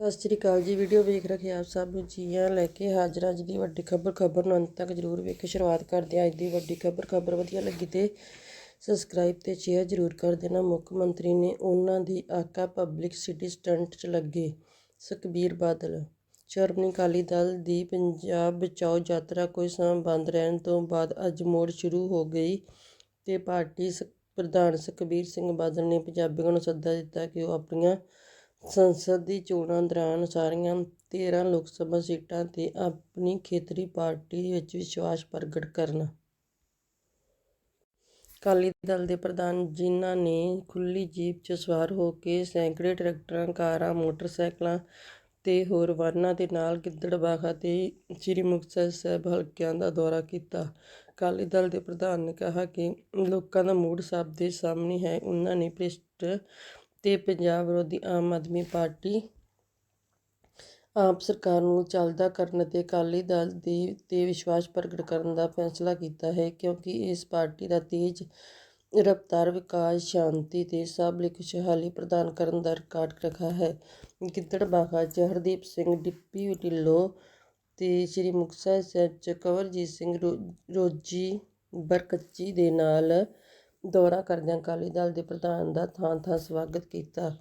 ਸਤਿ ਸ਼੍ਰੀ ਅਕਾਲ ਜੀ। ਵੀਡੀਓ ਵੇਖ ਰਹੇ ਆਪ ਸਭ ਨੂੰ ਜੀਆਂ ਲੈ ਕੇ ਹਾਜ਼ਰ ਅੱਜ ਦੀ ਵੱਡੀ ਖਬਰ। ਖਬਰ ਨੂੰ ਅੰਤ ਤੱਕ ਜਰੂਰ ਵੇਖੋ। ਸ਼ੁਰੂਆਤ ਕਰਦੇ ਹਾਂ ਅੱਜ ਦੀ ਵੱਡੀ ਖਬਰ। ਖਬਰ ਵਧੀਆ ਲੱਗੀ ਤੇ ਸਬਸਕ੍ਰਾਈਬ ਤੇ ਸ਼ੇਅਰ ਜਰੂਰ ਕਰ ਦੇਣਾ। ਮੁੱਖ ਮੰਤਰੀ ਨੇ ਉਹਨਾਂ ਦੀ ਆਕਾ ਪਬਲਿਕ ਸਿਟੀ ਸਟੰਟ 'ਚ ਲੱਗੇ ਸੁਖਬੀਰ ਬਾਦਲ। ਸ਼੍ਰੋਮਣੀ ਅਕਾਲੀ ਦਲ ਦੀ ਪੰਜਾਬ ਬਚਾਓ ਯਾਤਰਾ ਕੁਝ ਸਮਾਂ ਬੰਦ ਰਹਿਣ ਤੋਂ ਬਾਅਦ ਅੱਜ ਮੋੜ ਸ਼ੁਰੂ ਹੋ ਗਈ ਤੇ ਪਾਰਟੀ ਸ- ਪ੍ਰਧਾਨ ਸੁਖਬੀਰ ਸਿੰਘ ਬਾਦਲ ਨੇ ਪੰਜਾਬੀਆਂ ਨੂੰ ਸੱਦਾ ਦਿੱਤਾ ਕਿ ਉਹ ਆਪਣੀਆਂ ਸੰਸਦ ਦੀ ਚੋਣਾਂ ਦੌਰਾਨ ਸਾਰੀਆਂ 13 ਲੋਕ ਸਭਾ ਸੀਟਾਂ 'ਤੇ ਆਪਣੀ ਖੇਤਰੀ ਪਾਰਟੀ ਵਿੱਚ ਵਿਸ਼ਵਾਸ ਪ੍ਰਗਟ ਕਰਨ। ਅਕਾਲੀ ਦਲ ਦੇ ਪ੍ਰਧਾਨ ਜਿਨ੍ਹਾਂ ਨੇ ਖੁੱਲ੍ਹੀ ਜੀਪ 'ਚ ਸਵਾਰ ਹੋ ਕੇ ਸੈਂਕੜੇ ਟਰੈਕਟਰਾਂ, ਕਾਰਾਂ, ਮੋਟਰਸਾਈਕਲਾਂ ਤੇ ਹੋਰ ਵਾਹਨਾਂ ਦੇ ਨਾਲ ਗਿੱਦੜਬਾਹਾ ਤੇ ਸ੍ਰੀ ਮੁਕਤਸਰ ਸਾਹਿਬ ਹਲਕਿਆਂ ਦਾ ਦੌਰਾ ਕੀਤਾ। ਅਕਾਲੀ ਦਲ ਦੇ ਪ੍ਰਧਾਨ ਨੇ ਕਿਹਾ ਕਿ ਲੋਕਾਂ ਦਾ ਮੂਡ ਸਭ ਦੇ ਸਾਹਮਣੇ ਹੈ। ਉਹਨਾਂ ਨੇ ਭ੍ਰਿਸ਼ਟ ਤੇ ਪੰਜਾਬ ਵਿਰੋਧੀ ਆਮ ਆਦਮੀ ਪਾਰਟੀ ਆਪ ਸਰਕਾਰ ਨੂੰ ਚੱਲਦਾ ਕਰਨ ਅਤੇ ਅਕਾਲੀ ਦਲ ਦੇ ਤੇ ਵਿਸ਼ਵਾਸ ਪ੍ਰਗਟ ਕਰਨ ਦਾ ਫੈਸਲਾ ਕੀਤਾ ਹੈ ਕਿਉਂਕਿ ਇਸ ਪਾਰਟੀ ਦਾ ਤੇਜ਼ ਰਫ਼ਤਾਰ, ਵਿਕਾਸ, ਸ਼ਾਂਤੀ ਤੇ ਸਭ ਲਈ ਖੁਸ਼ਹਾਲੀ ਪ੍ਰਦਾਨ ਕਰਨ ਦਾ ਰਿਕਾਰਡ ਰੱਖਾ ਹੈ। ਗਿੱਦੜਬਾਹਾ 'ਚ ਹਰਦੀਪ ਸਿੰਘ ਡਿੱਪੀ ਢਿੱਲੋਂ ਤੇ ਸ੍ਰੀ ਮੁਕਤਸਰ ਸਾਹਿਬ 'ਚ ਕੰਵਰਜੀਤ ਸਿੰਘ ਰੋ- ਰੋਜੀ ਬਰਕੱਚੀ ਦੇ ਨਾਲ ਦੌਰਾ ਕਰਦਿਆਂ ਅਕਾਲੀ ਦਲ ਦੇ ਪ੍ਰਧਾਨ ਦਾ ਥਾਂ ਥਾਂ ਸਵਾਗਤ ਕੀਤਾ।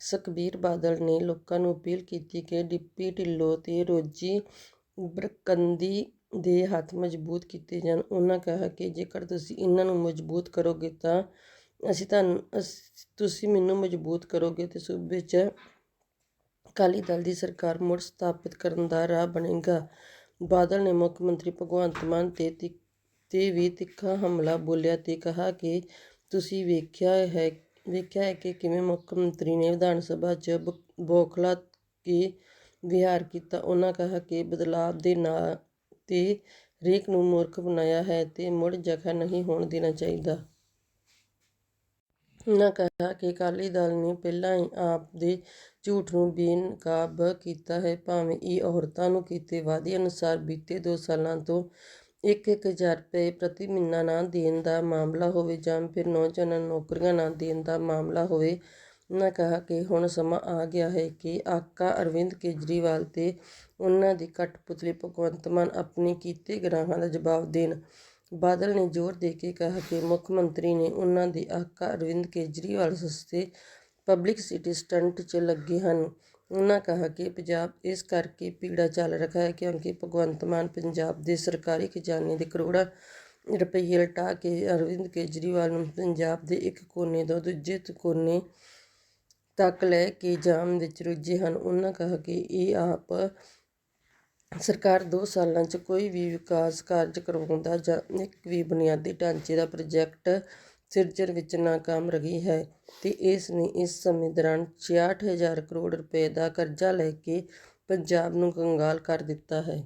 ਸੁਖਬੀਰ ਬਾਦਲ ਨੇ ਲੋਕਾਂ ਨੂੰ ਅਪੀਲ ਕੀਤੀ ਕਿ ਡਿੱਪੀ ਢਿੱਲੋਂ ਤੇ ਰੋਜੀ ਬਰਕੰਦੀ ਦੇ ਹੱਥ ਮਜ਼ਬੂਤ ਕੀਤੇ ਜਾਣ। ਉਹਨਾਂ ਕਿਹਾ ਕਿ ਜੇਕਰ ਤੁਸੀਂ ਇਹਨਾਂ ਨੂੰ ਮਜ਼ਬੂਤ ਕਰੋਗੇ ਤਾਂ ਅਸੀਂ ਤੁਹਾਨੂੰ, ਅਸ- ਤੁਸੀਂ ਮੈਨੂੰ ਮਜ਼ਬੂਤ ਕਰੋਗੇ ਤੇ ਸੂਬੇ 'ਚ ਅਕਾਲੀ ਦਲ ਦੀ ਸਰਕਾਰ ਮੁੜ ਸਥਾਪਿਤ ਕਰਨ ਦਾ ਰਾਹ ਬਣੇਗਾ। ਬਾਦਲ ਨੇ ਮੁੱਖ ਮੰਤਰੀ ਭਗਵੰਤ ਮਾਨ ਤੇ ਤੇ ਵੀ ਤਿੱਖਾ ਹਮਲਾ ਬੋਲਿਆ ਤੇ ਕਿਹਾ ਕਿ ਤੁਸੀਂ ਵੇਖਿਆ ਹੈ ਵੇਖਿਆ ਹੈ ਕਿ ਕਿਵੇਂ ਮੁੱਖ ਮੰਤਰੀ ਨੇ ਵਿਧਾਨ ਸਭਾ 'ਚ ਬ- ਕੇ ਵਿਹਾਰ ਕੀਤਾ। ਉਹਨਾਂ ਕਿਹਾ ਕਿ ਬਦਲਾਵ ਦੇ ਨਾਂ ਤੇ ਹਰੇਕ ਨੂੰ ਮੂਰਖ ਬਣਾਇਆ ਹੈ ਤੇ ਮੁੜ ਜਗ੍ਹਾ ਨਹੀਂ ਹੋਣ ਦੇਣਾ ਚਾਹੀਦਾ। ਉਹਨਾਂ ਕਿਹਾ ਕਿ ਅਕਾਲੀ ਦਲ ਨੇ ਪਹਿਲਾਂ ਹੀ ਆਪ ਦੇ ਝੂਠ ਨੂੰ ਬੇਨਕਾਬ ਕੀਤਾ ਹੈ, ਭਾਵੇਂ ਇਹ ਔਰਤਾਂ ਨੂੰ ਕੀਤੇ ਵਾਅਦੇ ਅਨੁਸਾਰ ਬੀਤੇ ਦੋ ਸਾਲਾਂ ਤੋਂ ਇੱਕ ਇੱਕ ਹਜ਼ਾਰ ਰੁਪਏ ਪ੍ਰਤੀ ਮਹੀਨਾ ਨਾ ਦੇਣ ਦਾ ਮਾਮਲਾ ਹੋਵੇ ਜਾਂ ਫਿਰ ਨੌਜਵਾਨਾਂ ਨੂੰ ਨੌਕਰੀਆਂ ਨਾ ਦੇਣ ਦਾ ਮਾਮਲਾ ਹੋਵੇ, ਉਹਨਾਂ ਕਿਹਾ ਕਿ ਹੁਣ ਸਮਾਂ ਆ ਗਿਆ ਹੈ ਕਿ ਆਕਾ ਅਰਵਿੰਦ ਕੇਜਰੀਵਾਲ ਤੇ ਉਹਨਾਂ ਦੀ ਕਠਪੁਤਲੀ ਭਗਵੰਤ ਮਾਨ ਆਪਣੇ ਕੀਤੇ ਗੁਨਾਹਾਂ ਦਾ ਜਵਾਬ ਦੇਣ। ਬਾਦਲ ਨੇ ਜ਼ੋਰ ਦੇ ਕੇ ਕਿਹਾ ਕਿ ਮੁੱਖ ਮੰਤਰੀ ਨੇ ਉਹਨਾਂ ਦੇ ਆਕਾ ਅਰਵਿੰਦ ਕੇਜਰੀਵਾਲ ਸਸਤੇ ਪਬਲਿਕ ਸਿਟੀ ਸਟੰਟ 'ਚ ਲੱਗੇ ਹਨ। ਉਹਨਾਂ ਕਿਹਾ ਕਿ ਪੰਜਾਬ ਇਸ ਕਰਕੇ ਪੀੜਾ ਚੱਲ ਰਿਹਾ ਹੈ ਕਿਉਂਕਿ ਭਗਵੰਤ ਮਾਨ ਪੰਜਾਬ ਦੇ ਸਰਕਾਰੀ ਖਜ਼ਾਨੇ ਦੇ ਕਰੋੜਾਂ ਰੁਪਏ ਲਟਾ ਕੇ ਅਰਵਿੰਦ ਕੇਜਰੀਵਾਲ ਨੂੰ ਪੰਜਾਬ ਦੇ ਇੱਕ ਕੋਨੇ ਤੋਂ ਦੂਜੇ ਕੋਨੇ ਤੱਕ ਲੈ ਕੇ ਜਾਮ ਵਿੱਚ ਰੁੱਝੇ ਹਨ। ਉਹਨਾਂ ਕਿਹਾ ਕਿ ਇਹ ਆਪ ਸਰਕਾਰ ਦੋ ਸਾਲਾਂ 'ਚ ਕੋਈ ਵੀ ਵਿਕਾਸ ਕਾਰਜ ਕਰਵਾਉਂਦਾ ਜਾਂ ਇੱਕ ਵੀ ਬੁਨਿਆਦੀ ਢਾਂਚੇ ਦਾ ਪ੍ਰੋਜੈਕਟ ਸਿਰਜਣ ਵਿੱਚ ਨਾਕਾਮ ਰਹੀ ਹੈ ਤੇ ਇਸ ਨੇ ਇਸ ਸਮੇਂ ਦੌਰਾਨ 66000 ਕਰੋੜ ਰੁਪਏ ਦਾ ਕਰਜ਼ਾ ਲੈ ਕੇ ਪੰਜਾਬ ਨੂੰ ਕੰਗਾਲ ਕਰ ਦਿੱਤਾ ਹੈ।